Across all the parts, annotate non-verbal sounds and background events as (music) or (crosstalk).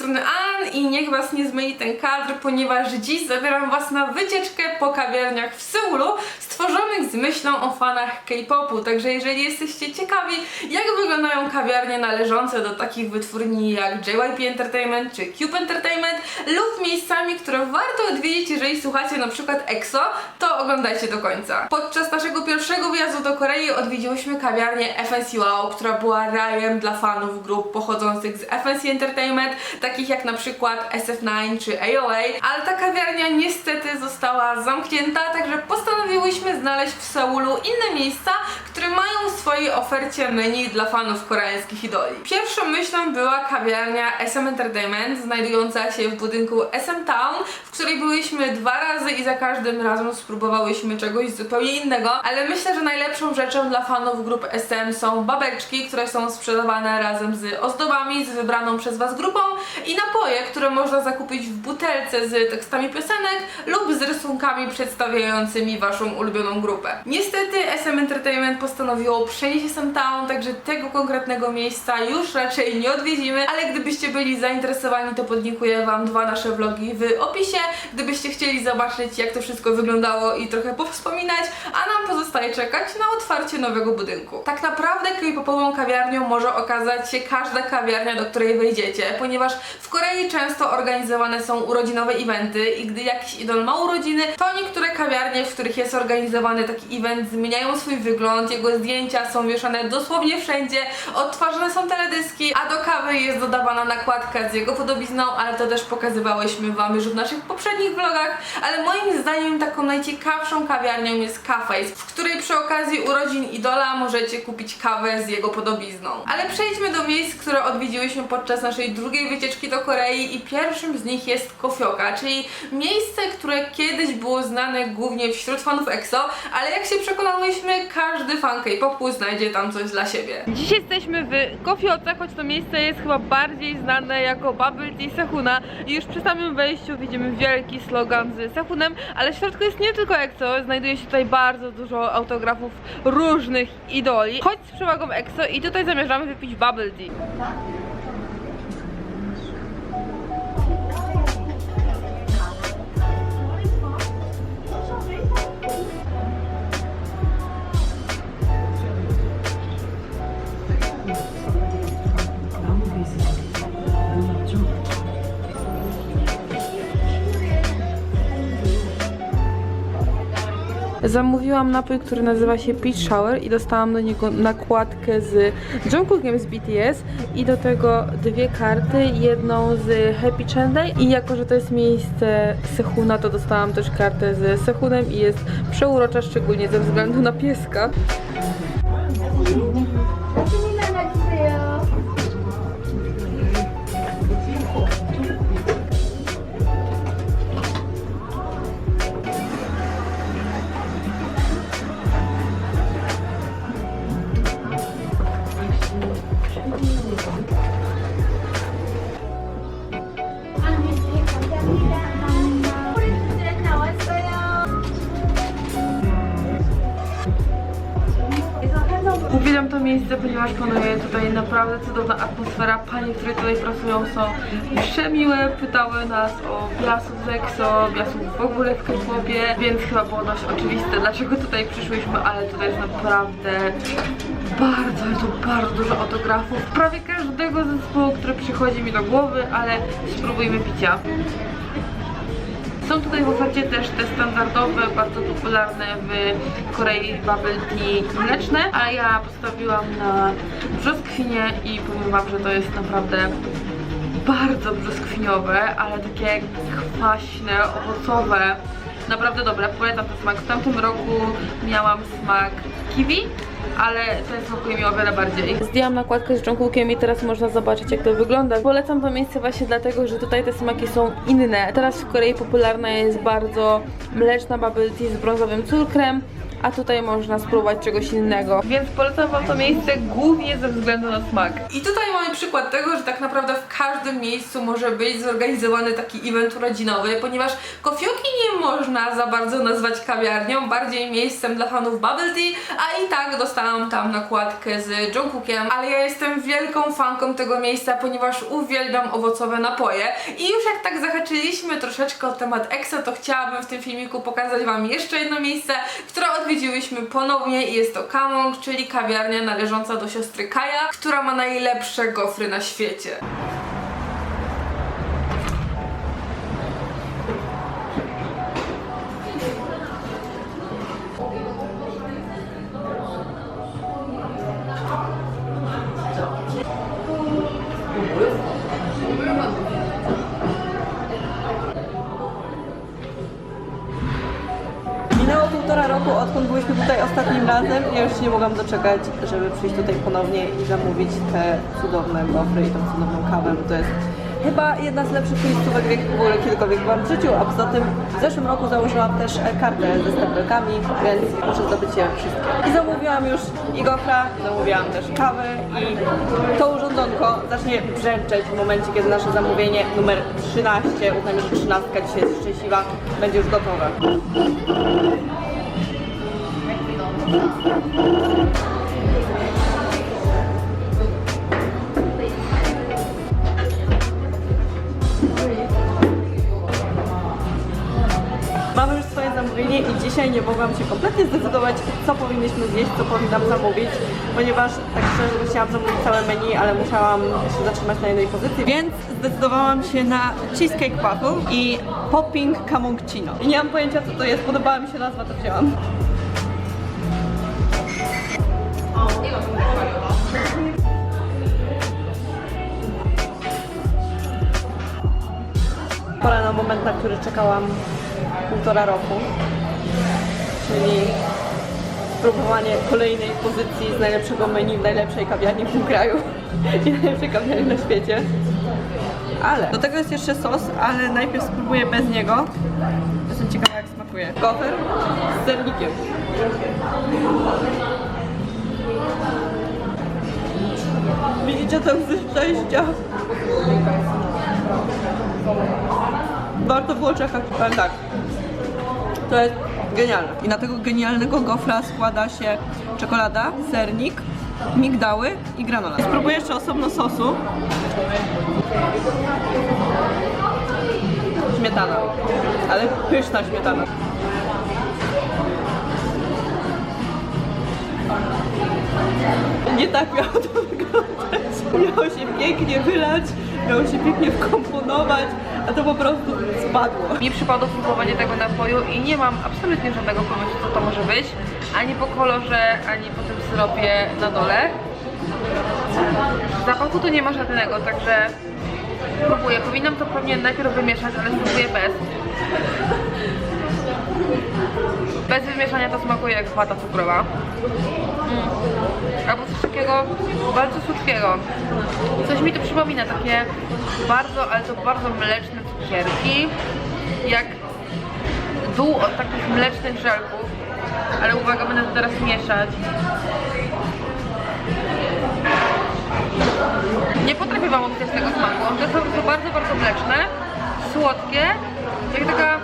strony Ann i niech was nie zmyli ten kadr, ponieważ dziś zabieram was na wycieczkę po kawiarniach w Seulu stworzonych z myślą o fanach K-popu. Także jeżeli jesteście ciekawi, jak wyglądają kawiarnie należące do takich wytwórni jak JYP Entertainment czy Cube Entertainment lub miejscami, które warto odwiedzić, jeżeli słuchacie na przykład EXO, to oglądajcie do końca. Podczas naszego pierwszego wyjazdu do Korei odwiedziłyśmy kawiarnię FNC Wow, która była rajem dla fanów grup pochodzących z FNC Entertainment, takich jak na przykład SF9 czy AOA, ale ta kawiarnia niestety została zamknięta, także postanowiłyśmy znaleźć w Seulu inne miejsca, które mają w swojej ofercie menu dla fanów koreańskich idoli. Pierwszą myślą była kawiarnia SM Entertainment, znajdująca się w budynku SM Town, w której byłyśmy dwa razy i za każdym razem spróbowałyśmy czegoś zupełnie innego, ale myślę, że najlepszą rzeczą dla fanów grup SM są babeczki, które są sprzedawane razem z ozdobami, z wybraną przez Was grupą i napoje, które można zakupić w butelce z tekstami piosenek lub z rysunkami przedstawiającymi Waszą ulubioną grupę. Niestety SM Entertainment postanowiło przenieść SM Town, także tego konkretnego miejsca już raczej nie odwiedzimy, ale gdybyście byli zainteresowani, to podlinkuję Wam dwa nasze vlogi w opisie, gdybyście chcieli zobaczyć jak to wszystko wyglądało i trochę powspominać, a nam pozostaje czekać na otwarcie nowego budynku. Tak naprawdę K-popową kawiarnią może okazać się każda kawiarnia, do której wejdziecie, ponieważ w Korei często organizowane są urodzinowe eventy i gdy jakiś idol ma urodziny, to niektóre kawiarnie, w których jest organizowany taki event, zmieniają swój wygląd, jego zdjęcia są wieszane dosłownie wszędzie, odtwarzane są teledyski, a do kawy jest dodawana nakładka z jego podobizną, ale to też pokazywałyśmy Wam już w naszych poprzednich vlogach, ale moim zdaniem taką najciekawszą kawiarnią jest Cafe, w której przy okazji urodzin idola możecie kupić kawę z jego podobizną. Ale przejdźmy do miejsc, które odwiedziłyśmy podczas naszej drugiej wycieczki do Korei i pierwszym z nich jest Kofioka, czyli miejsce, które kiedyś było znane głównie wśród fanów EXO, ale jak się przekonałyśmy, każdy fan K-popu znajdzie tam coś dla siebie. Dziś jesteśmy w Kofioce, choć to miejsce jest chyba bardziej znane jako Bubble Tea Sehuna i już przy samym wejściu widzimy wielki slogan z Sehunem, ale w środku jest nie tylko EXO, znajduje się tutaj bardzo dużo autografów różnych idoli, choć z przewagą EXO i tutaj zamierzamy wypić Bubble Tea. Zamówiłam napój, który nazywa się Peach Shower i dostałam do niego nakładkę z Jungkookiem z BTS i do tego dwie karty, jedną z Happy Chandai i jako, że to jest miejsce Sehuna, to dostałam też kartę z Sehunem i jest przeurocza, szczególnie ze względu na pieska. Ponieważ panuje tutaj naprawdę cudowna atmosfera. Panie, które tutaj pracują są przemiłe, pytały nas o biasów z EXO, biasów w ogóle w K-popie, więc chyba było dość oczywiste, dlaczego tutaj przyszłyśmy, ale tutaj jest naprawdę bardzo, to bardzo dużo autografów prawie każdego zespołu, który przychodzi mi do głowy, ale spróbujmy picia. Są tutaj w ofercie też te standardowe, bardzo popularne w Korei bubble tea mleczne, a ja postawiłam na brzoskwinie i powiem wam, że to jest naprawdę bardzo brzoskwiniowe, ale takie kwaśne, owocowe. Naprawdę dobre, polecam ten smak. W tamtym roku miałam smak kiwi, ale ten smakuje mi o wiele bardziej. Zdjęłam nakładkę z Jungkookiem i teraz można zobaczyć jak to wygląda. Polecam to miejsce właśnie dlatego, że tutaj te smaki są inne. Teraz w Korei popularna jest bardzo mleczna bubble tea z brązowym cukrem a tutaj można spróbować czegoś innego. Więc polecam wam to miejsce głównie ze względu na smak. I tutaj mamy przykład tego, że tak naprawdę w każdym miejscu może być zorganizowany taki event urodzinowy, ponieważ Kofioki nie można za bardzo nazwać kawiarnią, bardziej miejscem dla fanów bubble tea, a i tak dostałam tam nakładkę z Jungkookiem, ale ja jestem wielką fanką tego miejsca, ponieważ uwielbiam owocowe napoje i już jak tak zahaczyliśmy troszeczkę o temat EXO, to chciałabym w tym filmiku pokazać wam jeszcze jedno miejsce, które odwiedziłyśmy ponownie i jest to Kamong, czyli kawiarnia należąca do siostry Kaja, która ma najlepsze gofry na świecie. Razem. Ja już się nie mogłam doczekać, żeby przyjść tutaj ponownie i zamówić te cudowne gofry i tą cudowną kawę, bo to jest chyba jedna z lepszych miejscówek, w jakich w ogóle kiedykolwiek byłam w życiu, a poza tym w zeszłym roku założyłam też e, kartę ze stempelkami, więc muszę zdobyć je wszystkie. I zamówiłam już i gofra, zamówiłam też kawę i to urządzonko zacznie brzęczeć w momencie, kiedy nasze zamówienie numer 13, uznajmy, że 13 dzisiaj jest szczęśliwa, będzie już gotowe. Mamy już swoje zamówienie i dzisiaj nie mogłam się kompletnie zdecydować, co powinniśmy zjeść, co powinnam zamówić, ponieważ tak szczerze chciałam zamówić całe menu, ale musiałam się zatrzymać na jednej pozycji, więc zdecydowałam się na cheesecake waffle i popping camongcino. I nie mam pojęcia co to jest, podobała mi się nazwa, to wzięłam. Pora na moment, na który czekałam półtora roku, czyli spróbowanie kolejnej pozycji z najlepszego menu w najlepszej kawiarni w tym kraju (laughs) i najlepszej kawiarni na świecie. Ale do tego jest jeszcze sos, ale najpierw spróbuję bez niego. Jestem ciekawa jak smakuje. Gofer z sernikiem. Widzicie to łzy szczęścia? Warto było czekać, tak. To jest genialne. I na tego genialnego gofra składa się czekolada, sernik, migdały i granola. Spróbuję jeszcze osobno sosu. Śmietana. Ale pyszna śmietana. Nie tak miało to wyglądać. Miało się pięknie wylać, miało się pięknie wkomponować, a to po prostu spadło. Mi przypadło próbowanie tego napoju i nie mam absolutnie żadnego pomysłu, co to może być. Ani po kolorze, ani po tym syropie na dole. Zapachu tu nie ma żadnego, także próbuję. Powinnam to pewnie najpierw wymieszać, ale spróbuję bez. Bez wymieszania to smakuje jak wata cukrowa. Mm. Albo coś takiego bardzo słodkiego. Coś mi to przypomina, takie bardzo, ale to bardzo mleczne cukierki. Jak dół od takich mlecznych żelków. Ale uwaga, będę to teraz mieszać. Nie potrafię wam opisać tego smaku. One są bardzo, bardzo mleczne, słodkie, jak taka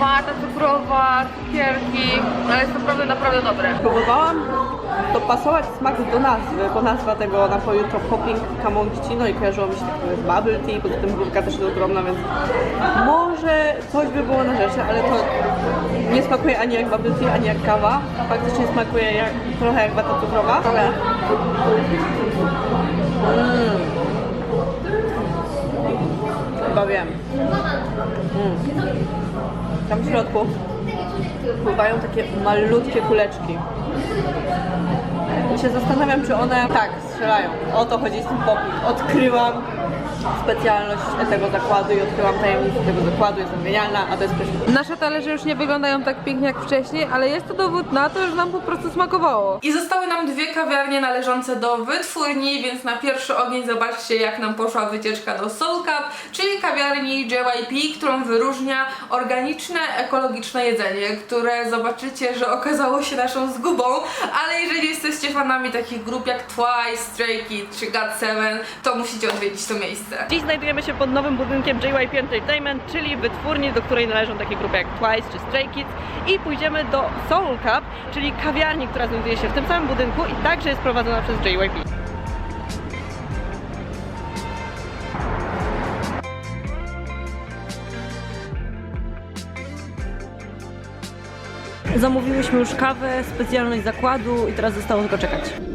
wata cukrowa, cukierki, ale jest naprawdę, naprawdę dobre. Próbowałam dopasować smak do nazwy, bo nazwa tego napoju to Popping Camongcino i kojarzyło mi się tak z bubble tea, poza tym górka też jest ogromna, więc może coś by było na rzeczy, ale to nie smakuje ani jak bubble tea, ani jak kawa. Faktycznie smakuje jak, trochę jak wata cukrowa, ale... Mm. Chyba wiem. Mm. Tam w środku pływają takie malutkie kuleczki. I się zastanawiam, czy one tak strzelają. O to chodzi z tym popój. Odkryłam specjalność tego zakładu i odkryłam tajemnicę tego zakładu. Jestem genialna, a to jest pyszne. Nasze talerze już nie wyglądają tak pięknie jak wcześniej, ale jest to dowód na to, że nam po prostu smakowało. I zostały nam dwie kawiarnie należące do wytwórni, więc na pierwszy ogień zobaczcie jak nam poszła wycieczka do Soul Cup, czyli kawiarni JYP, którą wyróżnia organiczne, ekologiczne jedzenie, które zobaczycie, że okazało się naszą zgubą, ale jeżeli jesteście fanami takich grup jak Twice, Stray Kids czy GOT7, to musicie odwiedzić to miejsce. Dziś znajdujemy się pod nowym budynkiem JYP Entertainment, czyli wytwórni, do której należą takie grupy jak Twice czy Stray Kids i pójdziemy do Soul Cup, czyli kawiarni, która znajduje się w tym samym budynku i także jest prowadzona przez JYP. Zamówiłyśmy już kawę, specjalność zakładu i teraz zostało tylko czekać.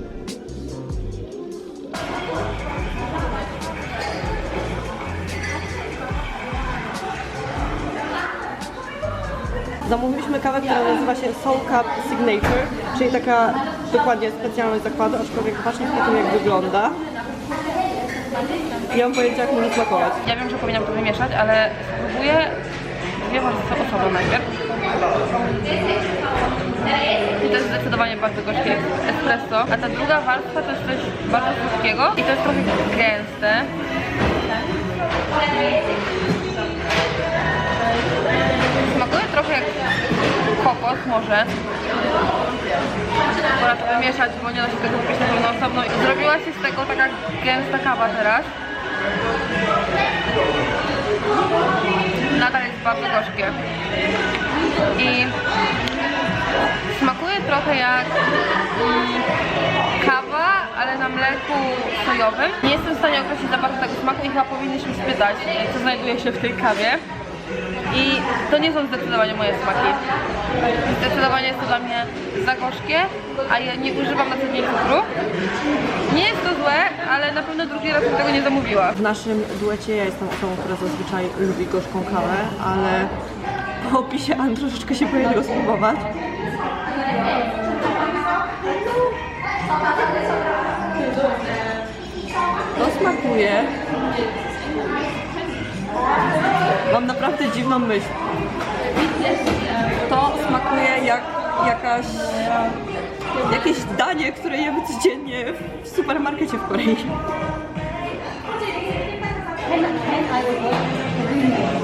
Zamówiliśmy kawę, która nazywa się Soul Cup Signature, czyli taka dokładnie specjalność zakładu, aczkolwiek patrzcie po tym jak wygląda. Nie mam pojęcia jak może smakować. Ja wiem, że powinnam to wymieszać, ale spróbuję dwie warstwy osobno najpierw. I to jest zdecydowanie bardzo gorzkie espresso, a ta druga warstwa to jest coś bardzo słodkiego i to jest trochę gęste. Smakuje trochę jak kokos może. Pora to wymieszać, bo nie da się tego wypić na pewno osobno. Zrobiła się z tego taka gęsta kawa teraz. Nadal jest bardzo gorzkie. I smakuje trochę jak mm, kawa, ale na mleku sojowym. Nie jestem w stanie określić za bardzo tego smaku i chyba powinniśmy spytać, co znajduje się w tej kawie. I to nie są zdecydowanie moje smaki. Zdecydowanie jest to dla mnie za gorzkie, a ja nie używam na co dzień cukru. Nie jest to złe, ale na pewno drugi raz bym tego nie zamówiła. W naszym duecie ja jestem osobą, która zazwyczaj lubi gorzką kawę, ale po opisie Ann troszeczkę się boję tego spróbować. To smakuje. Mam naprawdę dziwną myśl. To smakuje jak jakaś jakieś danie, które jemy codziennie w supermarkecie w Korei.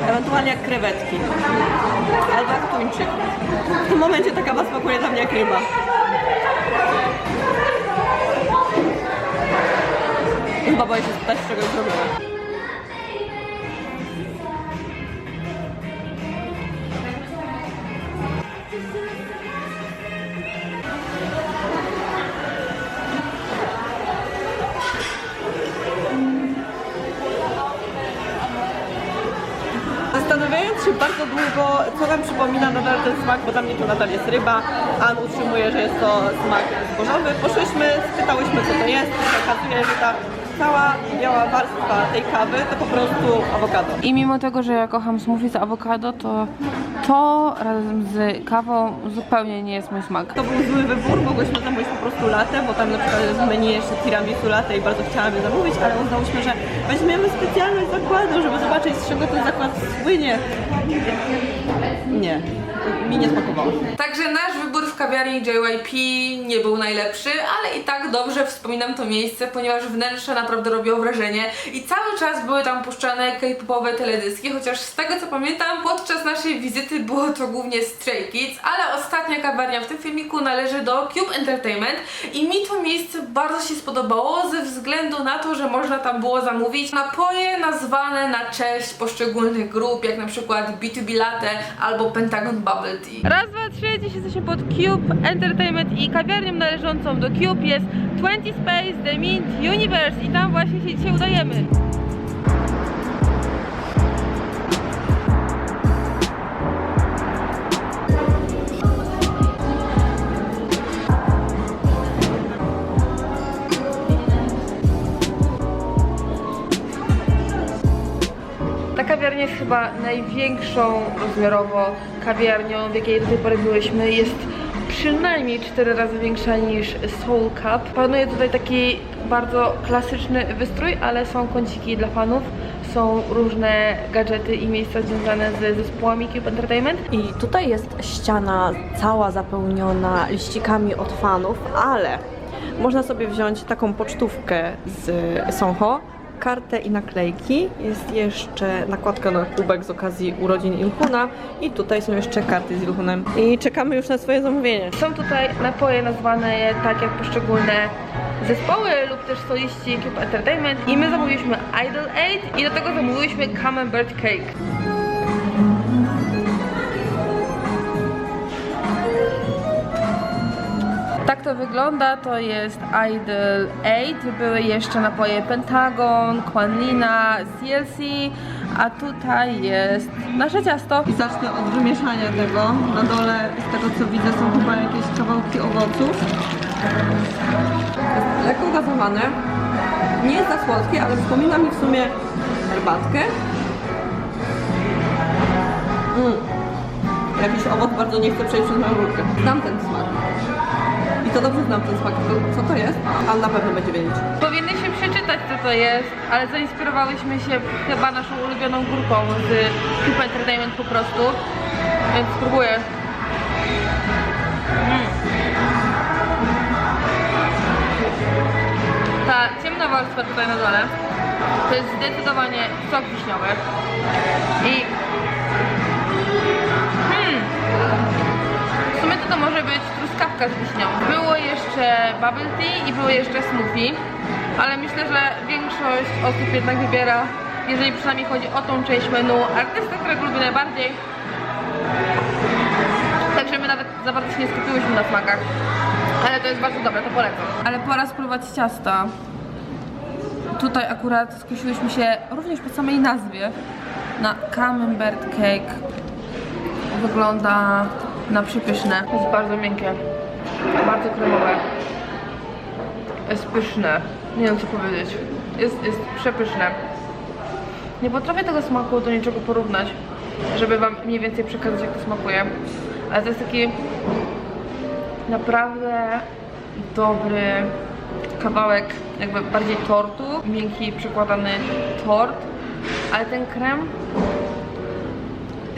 Ewentualnie jak krewetki. Albo jak tuńczyk. W tym momencie ta kawa smakuje dla mnie jak ryba. Chyba boję się spytać, czego jest. Zastanawiając się bardzo długo, co nam przypomina nadal ten smak, bo dla mnie to nadal jest ryba. Ann utrzymuje, że jest to smak zbożowy. Poszłyśmy, spytałyśmy co to jest okazuje, że ta cała biała warstwa tej kawy to po prostu awokado. I mimo tego, że ja kocham smoothie z awokado, to to razem z kawą zupełnie nie jest mój smak. To był zły wybór, mogłyśmy zamówić po prostu latę, bo tam na przykład jest w menu jeszcze tiramisu latte i bardzo chciałam je zamówić, ale uznałyśmy, że weźmiemy specjalność zakładu, żeby zobaczyć z czego ten zakład słynie. Nie, mi nie smakowało. Także nasz wybór w kawiarni JYP nie był najlepszy, ale i tak dobrze wspominam to miejsce, ponieważ wnętrze naprawdę robiło wrażenie i cały czas były tam puszczane k-popowe teledyski, chociaż z tego co pamiętam, podczas naszej wizyty było to głównie Stray Kids, ale ostatnia kawiarnia w tym filmiku należy do Cube Entertainment i mi to miejsce bardzo się spodobało ze względu na to, że można tam było zamówić napoje nazwane na cześć poszczególnych grup, jak na przykład B2B Latte albo Pentagon Bubble Tea. Raz, dwa, trzy, dziś jesteśmy pod Cube Entertainment i kawiarnią należącą do Cube jest 20 Space The Mint Universe tam właśnie się dzisiaj udajemy. Kawiarnia jest chyba największą rozmiarowo kawiarnią, w jakiej do tej pory byłyśmy. Jest przynajmniej 4 razy większa niż Soul Cup. Panuje tutaj taki bardzo klasyczny wystrój, ale są kąciki dla fanów, są różne gadżety i miejsca związane z zespołami Cube Entertainment. I tutaj jest ściana cała zapełniona liścikami od fanów, ale można sobie wziąć taką pocztówkę z Soho, kartę i naklejki. Jest jeszcze nakładka na kubek z okazji urodzin Ilhuna i tutaj są jeszcze karty z Ilhunem. I czekamy już na swoje zamówienie. Są tutaj napoje nazwane tak jak poszczególne zespoły lub też soliści Cube Entertainment i my zamówiliśmy Idol Aid i do tego zamówiliśmy Camembert Cake. Tak to wygląda, to jest Idol 8, były jeszcze napoje Pentagon, Kwanlina, CLC, a tutaj jest nasze ciasto. I zacznę od wymieszania tego. Na dole, z tego co widzę, są chyba jakieś kawałki owoców. Jest lekko gazowane. Nie jest za słodkie, ale przypomina mi w sumie herbatkę. Mm. Jakiś owoc bardzo nie chce przejść przez moją rurkę. Znam ten smak. I to dobrze znam ten smak. Co to jest? A na pewno będzie wiedzieć. Powinnyśmy przeczytać co to jest, ale zainspirowałyśmy się chyba naszą ulubioną górką z Cube Entertainment po prostu. Więc spróbuję. Mm. Ta ciemna warstwa tutaj na dole to jest zdecydowanie sok wiśniowy. I bubble tea i było jeszcze smoothie, ale myślę, że większość osób jednak wybiera, jeżeli przynajmniej chodzi o tą część menu, artystę, którego lubię najbardziej. Także my nawet za bardzo się nie skupiłyśmy na smakach. Ale to jest bardzo dobre, to polecam. Ale pora spróbować ciasta. Tutaj akurat skusiłyśmy się również po samej nazwie na Camembert Cake wygląda na przepyszne. Jest bardzo miękkie, bardzo kremowe. Jest pyszne. Nie wiem co powiedzieć. Jest, jest przepyszne. Nie potrafię tego smaku do niczego porównać, żeby wam mniej więcej przekazać jak to smakuje. Ale to jest taki naprawdę dobry kawałek jakby bardziej tortu, miękki przekładany tort, ale ten krem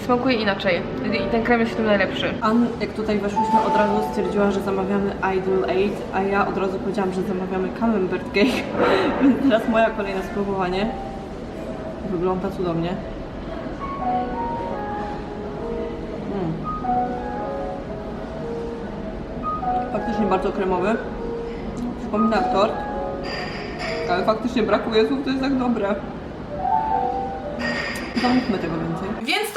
smakuje inaczej i ten krem jest w tym najlepszy. Ann, jak tutaj weszłyśmy, od razu stwierdziła, że zamawiamy Idol 8, a ja od razu powiedziałam, że zamawiamy Camembert Cake. (laughs) Więc teraz moja kolejne spróbowanie. Wygląda cudownie. Mm. Faktycznie bardzo kremowy. Przypomina tort. Ale faktycznie brakuje słów, to jest tak dobre. Zamówmy tego więcej. Więc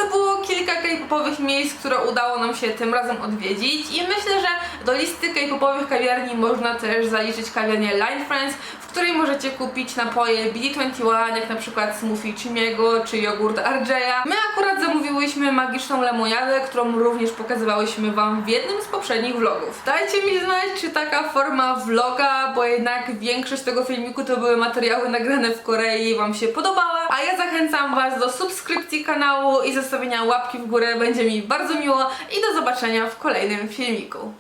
K-popowych miejsc, które udało nam się tym razem odwiedzić i myślę, że do listy K-popowych kawiarni można też zaliczyć kawiarnię Line Friends, w której możecie kupić napoje BD21, jak na przykład smoothie Chimiego czy jogurt RJ'a. My akurat zamówiłyśmy magiczną lemoniadę, którą również pokazywałyśmy Wam w jednym z poprzednich vlogów. Dajcie mi znać, czy taka forma vloga, bo jednak większość tego filmiku to były materiały nagrane w Korei, Wam się podobała. A ja zachęcam Was do subskrypcji kanału i zostawienia łapki w górę, będzie mi bardzo miło i do zobaczenia w kolejnym filmiku.